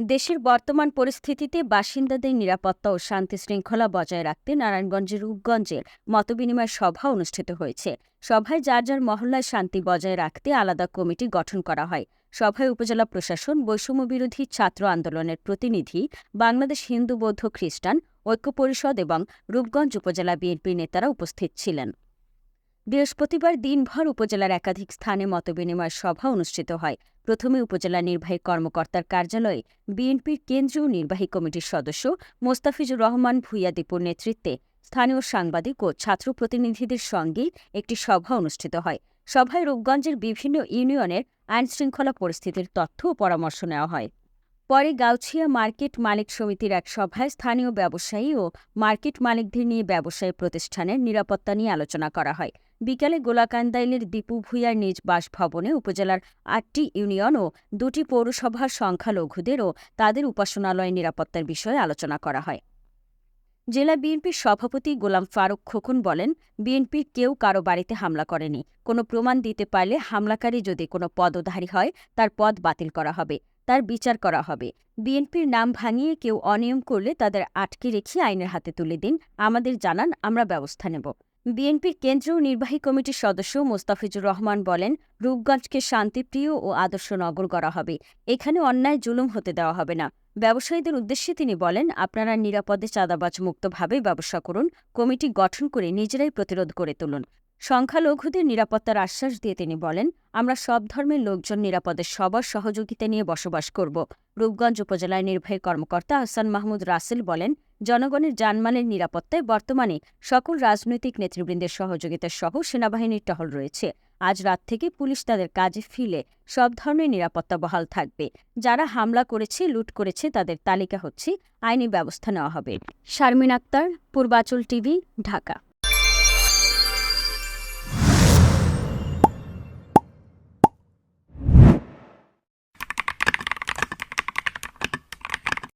দেশের বর্তমান পরিস্থিতিতে বাসিন্দাদের নিরাপত্তা ও শান্তি শৃঙ্খলা বজায় রাখতে নারায়ণগঞ্জের রূপগঞ্জের মতবিনিময় সভা অনুষ্ঠিত হয়েছে। সভায় যার যার মহল্লায় শান্তি বজায় রাখতে আলাদা কমিটি গঠন করা হয়। সভায় উপজেলা প্রশাসন, বৈষম্য বিরোধী ছাত্র আন্দোলনের প্রতিনিধি, বাংলাদেশ হিন্দু বৌদ্ধ খ্রিস্টান ঐক্য পরিষদ এবং রূপগঞ্জ উপজেলা বিএনপির নেতারা উপস্থিত ছিলেন। বৃহস্পতিবার দিনভর উপজেলার একাধিক স্থানে মতবিনিময় সভা অনুষ্ঠিত হয়। প্রথমে উপজেলা নির্বাহী কর্মকর্তার কার্যালয়ে বিএনপির কেন্দ্রীয় নির্বাহী কমিটির সদস্য মোস্তাফিজুর রহমান ভূঁইয়া দীপুর নেতৃত্বে স্থানীয় সাংবাদিক ও ছাত্র প্রতিনিধিদের সঙ্গে একটি সভা অনুষ্ঠিত হয়। সভায় রূপগঞ্জের বিভিন্ন ইউনিয়নের আইনশৃঙ্খলা পরিস্থিতির তথ্য ও পরামর্শ নেওয়া হয়। পরে গাউছিয়া মার্কেট মালিক সমিতির এক সভায় স্থানীয় ব্যবসায়ী ও মার্কেট মালিকদের নিয়ে ব্যবসায়ী প্রতিষ্ঠানের নিরাপত্তা নিয়ে আলোচনা করা হয়। বিকালে গোলাকান্দাইলের দীপু ভূঁইয়ার নিজ বাসভবনে উপজেলার আটটি ইউনিয়ন ও দুটি পৌরসভার সংখ্যালঘুদের ও তাদের উপাসনালয় নিরাপত্তার বিষয়ে আলোচনা করা হয়। জেলা বিএনপির সভাপতি গোলাম ফারুক খোকন বলেন, বিএনপির কেউ কারও বাড়িতে হামলা করেনি। কোনো প্রমাণ দিতে পারলে হামলাকারী যদি কোনো পদধারী হয়, তার পদ বাতিল করা হবে। তার বিচার করা হবে। বিএনপির নাম ভাঙিয়ে কেউ অনিয়ম করলে তাদের আটকে রেখে আইনের হাতে তুলে দিন। আমাদের জানান, আমরা ব্যবস্থা নেব। বিএনপির কেন্দ্রীয় নির্বাহী কমিটির সদস্য মোস্তাফিজুর রহমান বলেন, রূপগঞ্জকে শান্তিপ্রিয় ও আদর্শ নগর করা হবে। এখানে অন্যায় জুলুম হতে দেওয়া হবে না। ব্যবসায়ীদের উদ্দেশ্যে তিনি বলেন, আপনারা নিরাপদে চাঁদাবাজ মুক্তভাবে ব্যবসা করুন, কমিটি গঠন করে নিজেরাই প্রতিরোধ করে তুলুন। সংখ্যালঘুদের নিরাপত্তার আশ্বাস দিয়ে তিনি বলেন, আমরা সব ধর্মের লোকজন নিরাপদে সবার সহযোগিতা নিয়ে বসবাস করব। রূপগঞ্জ উপজেলায় নির্বাহী কর্মকর্তা হাসান মাহমুদ রাসেল বলেন, জনগণের জানমালের নিরাপত্তায় বর্তমানে সকল রাজনৈতিক নেতৃবৃন্দের সহযোগিতা সহ সেনাবাহিনীর টহল রয়েছে। আজ রাত থেকে পুলিশ তাদের কাজে ফিলে সব ধরনের নিরাপত্তা বহাল থাকবে। যারা হামলা করেছে, লুট করেছে, তাদের তালিকা হচ্ছে আইনি ব্যবস্থা নেওয়া হবে। শারমিন আক্তার, পূর্বাচল টিভি, ঢাকা।